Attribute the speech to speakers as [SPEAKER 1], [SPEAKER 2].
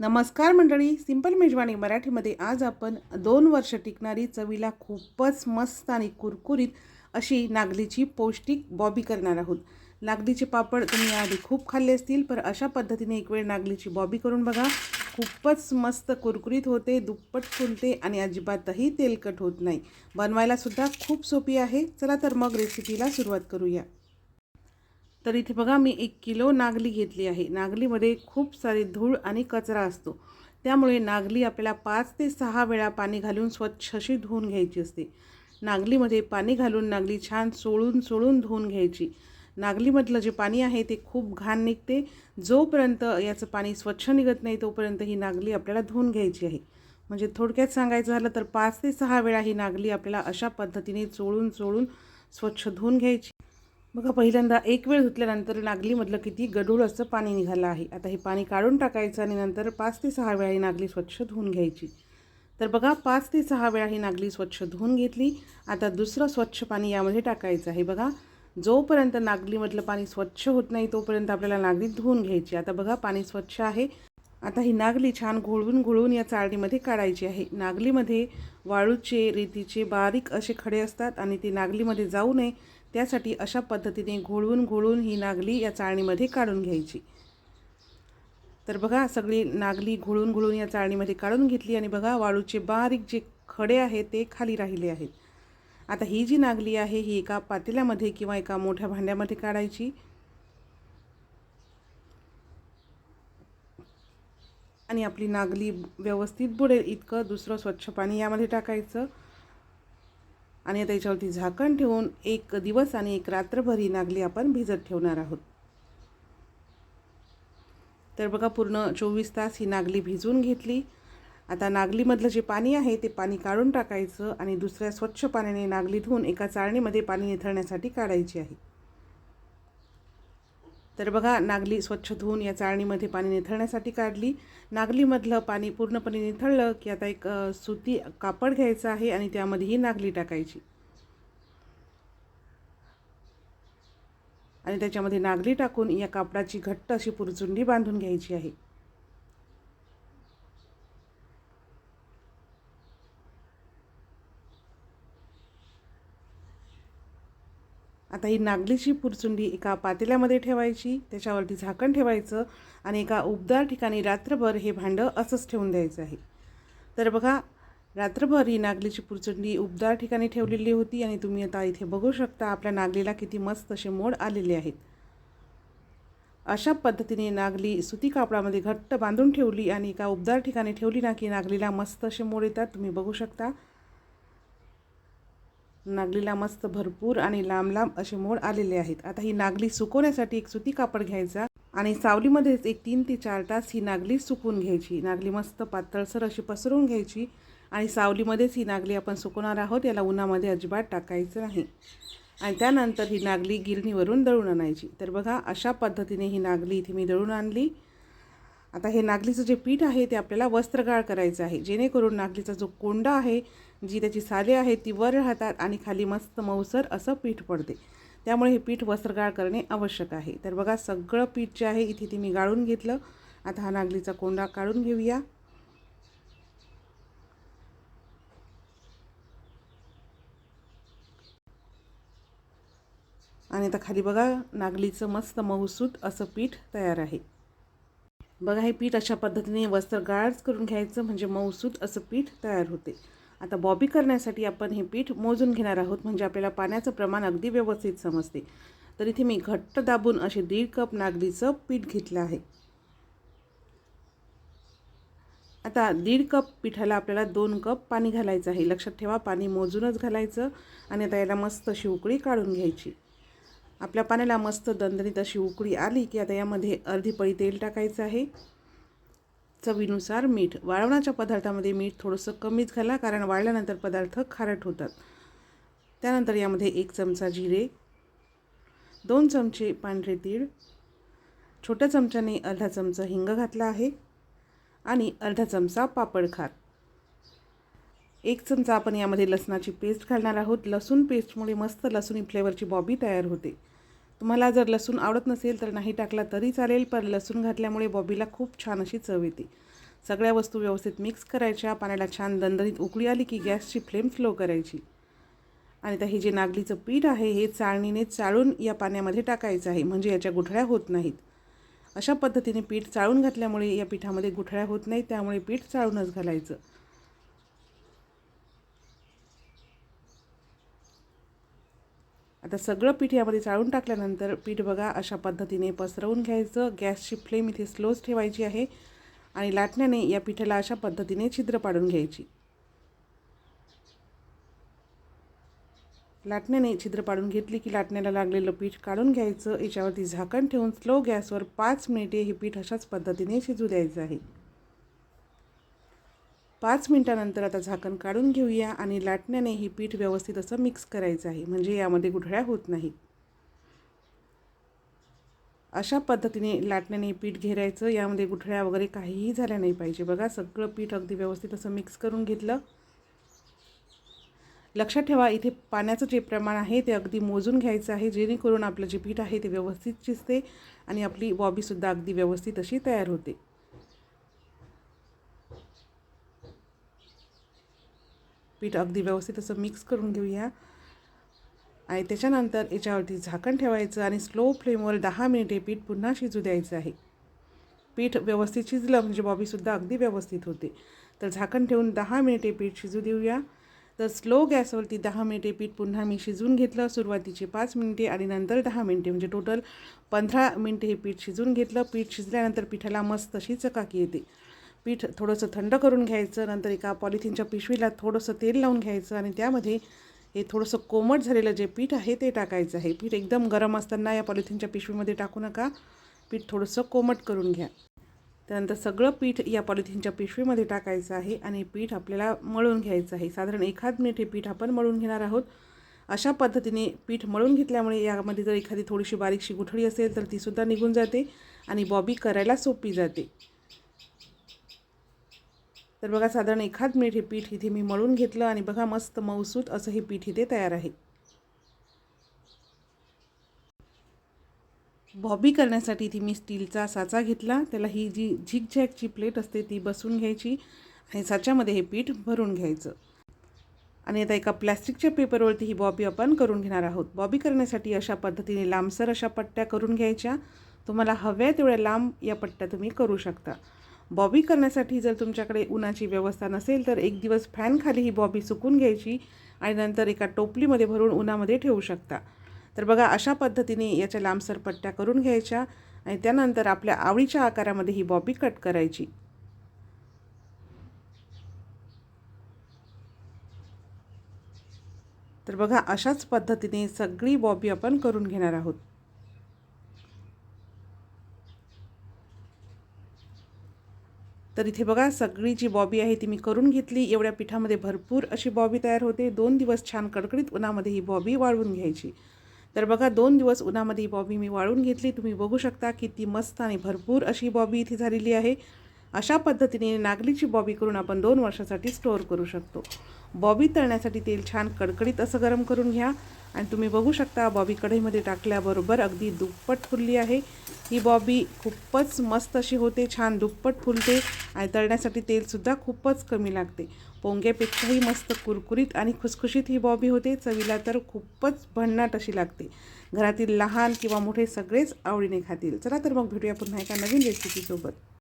[SPEAKER 1] नमस्कार मंडळी सिंपल मेजवानी मराठीमध्ये आज आपण दोन वर्ष टिकणारी चवीला खूपच मस्त आणि कुरकुरीत अशी नागलीची पौष्टिक बॉबी करणार आहोत. नागलीचे पापड तुम्ही आधी खूप खाल्ले असतील पण अशा पद्धतीने एक वेळ नागलीची बॉबी करून बघा. खूपच मस्त कुरकुरीत होते दुप्पट फुलते आणि अजिबातही तेलकट होत नाही. बनवायलासुद्धा खूप सोपी आहे. चला तर मग रेसिपीला सुरुवात करूया. तर इथे बघा मी एक किलो नागली घेतली आहे. नागलीमध्ये खूप सारी धूळ आणि कचरा असतो. त्यामुळे नागली आपल्याला पाच ते सहा वेळा पाणी घालून स्वच्छ अशी धुवून घ्यायची असते. नागलीमध्ये पाणी घालून नागली छान सोळून सोळून धुवून घ्यायची. नागलीमधलं जे पाणी आहे ते खूप घाण निघते. जोपर्यंत याचं पाणी स्वच्छ निघत नाही तोपर्यंत ही नागली आपल्याला धुवून घ्यायची आहे. म्हणजे थोडक्यात सांगायचं झालं तर पाच ते सहा वेळा ही नागली आपल्याला अशा पद्धतीने चोळून चोळून स्वच्छ धुवून घ्यायची. बघा पहिल्यांदा एक वेळ धुतल्यानंतर नागलीमधलं किती गढूळ असं पाणी निघालं आहे. आता हे पाणी काढून टाकायचं आणि नंतर पाच ते सहा वेळा ही नागली स्वच्छ धुवून घ्यायची. तर बघा पाच ते सहा वेळा ही नागली स्वच्छ धुवून घेतली. आता दुसरं स्वच्छ पाणी यामध्ये टाकायचं आहे. बघा जोपर्यंत नागलीमधलं पाणी स्वच्छ होत नाही तोपर्यंत आपल्याला नागली धुवून घ्यायची. आता बघा पाणी स्वच्छ आहे. आता ही नागली छान घोळवून घोळवून या चाळणीमध्ये काढायची आहे. नागलीमध्ये वाळूचे रेतीचे बारीक असे खडे असतात आणि ते नागलीमध्ये जाऊ नये. त्यासाठी अशा पद्धतीने घोळवून घोळून ही नागली या चाळणीमध्ये काढून घ्यायची. तर बघा सगळी नागली घोळून घोळून या चाळणीमध्ये काढून घेतली आणि बघा वाळूचे बारीक जे खडे आहेत ते खाली राहिले आहेत. आता ही जी नागली आहे ही एका पातेल्यामध्ये किंवा एका मोठ्या भांड्यामध्ये काढायची. आणि आपली नागली व्यवस्थित बुडेल इतकं दुसरं स्वच्छ पाणी यामध्ये टाकायचं. आणि आता झाकण ठेवून एक दिवस आणि एक रात्रभर ही नागली आपण भिजत ठेवणार आहोत. तर बघा पूर्ण चोवीस तास ही नागली भिजवून घेतली. आता नागलीमधलं जे पाणी आहे ते पाणी काढून टाकायचं आणि दुसऱ्या स्वच्छ पाण्याने नागली धुवून एका चाळणीमध्ये पाणी निथळण्यासाठी काढायची आहे. तर बघा नागली स्वच्छ धुवून या चाळणीमध्ये पाणी निथळण्यासाठी काढली. नागलीमधलं पाणी पूर्णपणे निथळलं की आता एक सुती कापड घ्यायचं आहे आणि त्यामध्ये ही नागली टाकायची. आणि त्याच्यामध्ये नागली टाकून या कापडाची घट्ट अशी पुरचुंडी बांधून घ्यायची आहे. आता ही नागलीची पुरचुंडी एका पातेल्यामध्ये ठेवायची त्याच्यावरती झाकण ठेवायचं आणि एका उबदार ठिकाणी रात्रभर हे भांडं असंच ठेवून द्यायचं आहे. तर बघा रात्रभर ही नागलीची पुरचुंडी उबदार ठिकाणी ठेवलेली होती आणि तुम्ही आता इथे बघू शकता आपल्या नागलीला किती मस्त असे मोड आलेले आहेत. अशा पद्धतीने नागली सुती कापडामध्ये घट्ट बांधून ठेवली आणि एका उबदार ठिकाणी ठेवली ना की नागलीला मस्त असे मोड येतात तुम्ही बघू शकता. नागलीला मस्त भरपूर आणि लांब लांब असे मोड आलेले आहेत. आता ही नागली सुकवण्यासाठी एक सुती कापड घ्यायचा आणि सावलीमध्येच एक तीन ते चार तास ही नागली सुकून घ्यायची. नागली मस्त पातळसर अशी पसरवून घ्यायची आणि सावलीमध्येच ही नागली आपण सुकवणार आहोत याला उन्हामध्ये अजिबात टाकायचं नाही. आणि त्यानंतर ही नागली गिरणीवरून दळून आणायची. तर बघा अशा पद्धतीने ही नागली इथे मी दळून आणली. आता हे नागलीचं जे पीठ आहे ते आपल्याला वस्त्रगाळ करायचं आहे. जेणेकरून नागलीचा जो कोंडा आहे जी त्याची साले आहेत ती वर राहतात आणि खाली मस्त मऊसर असं पीठ पडते. त्यामुळे हे पीठ वस्त्रगाळ करणे आवश्यक आहे. तर बघा सगळं पीठ जे आहे इथे ते मी गाळून घेतलं. आता हा नागलीचा कोंडा काढून घेऊया. आणि आता खाली बघा नागलीचं मस्त मऊसूत असं पीठ तयार आहे. बघा हे पीठ अशा पद्धतीने वस्त्रगाळच करून घ्यायचं म्हणजे मऊसूत असं पीठ तयार होते. आता बॉबी करण्यासाठी आपण हे पीठ मोजून घेणार आहोत म्हणजे आपल्याला पाण्याचं प्रमाण अगदी व्यवस्थित समजते. तर इथे मी घट्ट दाबून असे दीड कप नागलीचं पीठ घेतलं आहे. आता दीड कप पिठाला आपल्याला दोन कप पाणी घालायचं आहे. लक्षात ठेवा पाणी मोजूनच घालायचं आणि आता याला मस्त अशी उकळी काढून घ्यायची. आपल्या पाण्याला मस्त दणदणीत अशी उकळी आली की आता यामध्ये अर्धी पळी तेल टाकायचं आहे. चवीनुसार मीठ. वाळवण्याच्या पदार्थामध्ये मीठ थोडंसं कमीच घाला कारण वाळल्यानंतर पदार्थ खारट होतात. त्यानंतर यामध्ये एक चमचा जिरे दोन चमचे पांढरे तीळ छोट्या चमच्याने अर्धा चमचा हिंग घातला आहे आणि अर्धा चमचा पापड खार. एक चमचा आपण यामध्ये लसणाची पेस्ट घालणार आहोत. लसूण पेस्टमुळे मस्त लसूणी फ्लेवरची बॉबी तयार होते. तुम्हाला जर लसूण आवडत नसेल तर नाही टाकला तरी चालेल पण लसूण घातल्यामुळे बॉबीला खूप छान अशी चव येते. सगळ्या वस्तू व्यवस्थित मिक्स करायच्या पाण्याला छान दणदणीत उकळी आली की गॅसची फ्लेम स्लो करायची. आणि आता हे जे नागलीचं पीठ आहे हे चाळणीने चाळून या पाण्यामध्ये टाकायचं आहे म्हणजे याच्या गुठळ्या होत नाहीत. अशा पद्धतीने पीठ चाळून घातल्यामुळे या पिठामध्ये गुठळ्या होत नाहीत त्यामुळे पीठ चाळूनच घालायचं. आता सगळं पीठ यामध्ये चाळून टाकल्यानंतर पीठ बघा अशा पद्धतीने पसरवून घ्यायचं. गॅसची फ्लेम इथे स्लोच ठेवायची आहे आणि लाटण्याने या पिठाला अशा पद्धतीने छिद्र पाडून घ्यायची. लाटण्याने छिद्र पाडून घेतली की लाटण्याला लागलेलं पीठ काढून घ्यायचं. याच्यावरती झाकण ठेवून स्लो गॅसवर पाच मिनिटे हे पीठ अशाच पद्धतीने शिजू द्यायचं आहे. पाच मिनटानंतर आता झाकण काढून घेऊया आणि लाटण्याने ही पीठ व्यवस्थित असं मिक्स करायचं आहे म्हणजे यामध्ये गुठळ्या होत नाही अशा पद्धतीने लाटण्याने पीठ घेरायचं यामध्ये गुठळ्या वगैरे काहीही झाल्या नाही पाहिजे. बघा सगळं पीठ अगदी व्यवस्थित असं मिक्स करून घेतलं. लक्षात ठेवा इथे पाण्याचं जे प्रमाण आहे ते अगदी मोजून घ्यायचं आहे जेणेकरून आपलं जे पीठ आहे ते व्यवस्थित शिजते आणि आपली बॉबीसुद्धा अगदी व्यवस्थित अशी तयार होते. पीठ अगदी व्यवस्थित असं मिक्स करून घेऊया. आणि त्याच्यानंतर याच्यावरती झाकण ठेवायचं आणि स्लो फ्लेमवर दहा मिनिटे पीठ पुन्हा शिजू द्यायचं आहे. पीठ व्यवस्थित शिजलं म्हणजे बॉबीसुद्धा अगदी व्यवस्थित होते. तर झाकण ठेवून दहा मिनिटे पीठ शिजू देऊया. तर स्लो गॅसवरती दहा मिनिटे पीठ पुन्हा मी शिजवून घेतलं. सुरुवातीचे पाच मिनिटे आणि नंतर दहा मिनिटे म्हणजे टोटल पंधरा मिनिटे हे पीठ शिजून घेतलं. पीठ शिजल्यानंतर पिठाला मस्त अशी चकाकी येते. पीठ थोडंसं थंड करून घ्यायचं नंतर एका पॉलिथिनच्या पिशवीला थोडंसं तेल लावून घ्यायचं आणि त्यामध्ये हे थोडंसं कोमट झालेलं जे पीठ आहे ते टाकायचं आहे. पीठ एकदम गरम असताना या पॉलिथिनच्या पिशवीमध्ये टाकू नका. पीठ थोडंसं कोमट करून घ्या. त्यानंतर सगळं पीठ या पॉलिथिनच्या पिशवीमध्ये टाकायचं आहे आणि पीठ आपल्याला मळून घ्यायचं आहे. साधारण एखाद मिनिट हे पीठ आपण मळून घेणार आहोत. अशा पद्धतीने पीठ मळून घेतल्यामुळे यामध्ये जर एखादी थोडीशी बारीकशी गुठळी असेल तर तीसुद्धा निघून जाते आणि बॉबी करायला सोपी जाते. तर बघा साधारण एखाद मिनिट हे पीठ इथे मी मळून घेतलं आणि बघा मस्त मऊसूत असं हे पीठ इथे तयार आहे. बॉबी करण्यासाठी इथे मी स्टीलचा साचा घेतला. त्याला ही जी झिकझॅकची प्लेट असते ती बसून घ्यायची आणि साच्यामध्ये हे पीठ भरून घ्यायचं. आणि आता एका प्लॅस्टिकच्या पेपरवरती ही बॉबी आपण करून घेणार आहोत. बॉबी करण्यासाठी अशा पद्धतीने लांबसर अशा पट्ट्या करून घ्यायच्या. तुम्हाला हव्या तेवढ्या लांब या पट्ट्या तुम्ही करू शकता. बॉबी करण्यासाठी जर तुमच्याकडे उन्हाची व्यवस्था नसेल तर एक दिवस फॅनखाली ही बॉबी सुकून घ्यायची आणि नंतर एका टोपलीमध्ये भरून उन्हामध्ये ठेवू शकता. तर बघा अशा पद्धतीने याच्या लांबसर पट्ट्या करून घ्यायच्या आणि त्यानंतर आपल्या आवडीच्या आकारामध्ये ही बॉबी कट करायची. तर बघा अशाच पद्धतीने सगळी बॉबी आपण करून घेणार आहोत. तर इथे बघा सगळी जी बॉबी आहे ती मी करून घेतली. एवढ्या पिठामध्ये भरपूर अशी बॉबी तयार होते. दोन दिवस छान कडकडीत उन्हामध्ये ही बॉबी वाळवून घ्यायची. तर बघा दोन दिवस उन्हामध्ये ही बॉबी मी वाळून घेतली. तुम्ही बघू शकता किती मस्त आणि भरपूर अशी बॉबी इथे झालेली आहे. अशा पद्धतीने नागलीची बॉबी करून आपण दोन वर्षासाठी स्टोअर करू शकतो. बॉबी तळण्यासाठी तेल छान कडकडीत असं गरम करून घ्या आणि तुम्ही बघू शकता बॉबी कढईमध्ये टाकल्याबरोबर अगदी दुप्पट फुलली आहे. ही बॉबी खूपच मस्त अशी होते छान दुप्पट फुलते आणि तळण्यासाठी तेलसुद्धा खूपच कमी लागते. पोंग्यापेक्षाही मस्त कुरकुरीत आणि खुसखुशीत ही बॉबी होते चवीला तर खूपच भन्नाट अशी लागते. घरातील लहान किंवा मोठे सगळेच आवडीने खातील. चला तर मग भेटूया पुन्हा एका नवीन रेसिपीसोबत